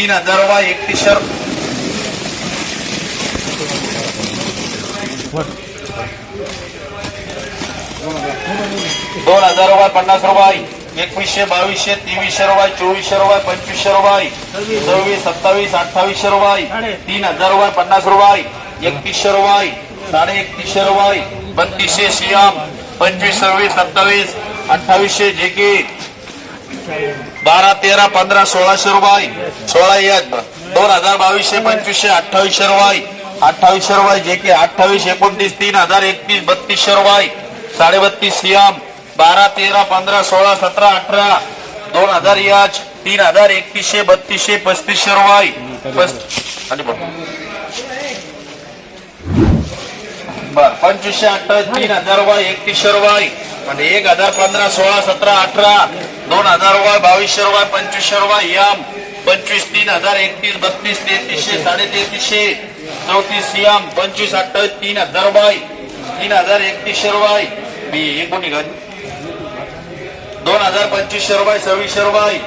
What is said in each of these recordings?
तीन हजार रुपये एकतीसशे रु- दोन हजार रुपये पन्नास रुपये एकवीसशे बावीसशे तेवीसशे रुपये चोवीसशे रुपये पंचवीसशे रुपये सव्वीस सत्तावीस अठ्ठावीसशे रुपये तीन हजार रुपये पन्नास रुपये एकतीसशे रुपये साडे एकतीसशे रुपये बत्तीसशे सियाम पंचवीस सव्वीस सत्तावीस अठ्ठावीसशे जे के बारा तेरा पंधरा सोळाशे रुपये. सोळा एक दोन हजार बावीसशे पंचवीसशे अठ्ठावीसशे रुपये. अठ्ठावीसशे रुपये जे के अठ्ठावीस एकोणतीस तीन हजार एकतीस बत्तीसशे रुपये. साडेबत्तीस सियाम बारा तेरा पंधरा सोळा सतरा अठरा दोन हजार याच तीन हजार एकतीसशे बत्तीसशे पस्तीसशे रुपये. आणि बर पंचवीसशे अठ्ठावीस तीन हजार रुपये एकतीसशे रुपये. म्हणजे एक हजार पंधरा सोळा सतरा अठरा दोन हजार रुपये बावीसशे रुपये पंचवीसशे रुपये यम पंचवीस तीन हजार एकतीस बत्तीस तेहतीसशे साडे तेहतीसशे चौतीस यम पंचवीस अठ्ठावीस तीन हजार रुपये तीन हजार एकतीसशे रुपये मी एकूण निघाल. दोन हजार पंचवीसशे रुपये सव्वीसशे रुपये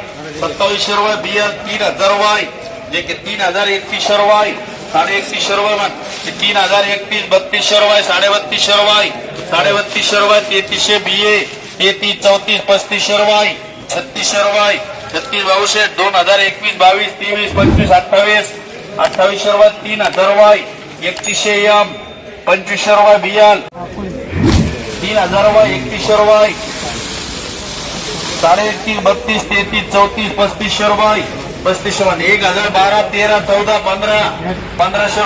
सत्तावीसशे रुपये बियर तीन हजार रुपये जे की तीन हजार एकतीसशे रुपये साडे एकतीस रुपये तीन हजार एकतीस बत्तीस शर्वाय साडे बत्तीस शर्वाय. साडे बत्तीस शर्वाय तेहतीसशे बिये तेहतीस चौतीस पस्तीस शर्वाय. छत्तीस शर्वाय. छत्तीस बावीसशे दोन हजार एकवीस बावीस तेवीस पंचवीस अठ्ठावीस. अठ्ठावीस शर्वाय तीन हजार वाय. एकतीसशे यम. पंचवीस शर्वाय बियाल. तीन हजार रुपये एकतीस रुपये साडे एकतीस बत्तीस तेहतीस चौतीस पस्तीस शर्वाय. पस्तीसशे रुपये एक हजार बारा तेरा चौदा पंधरा पंधराशे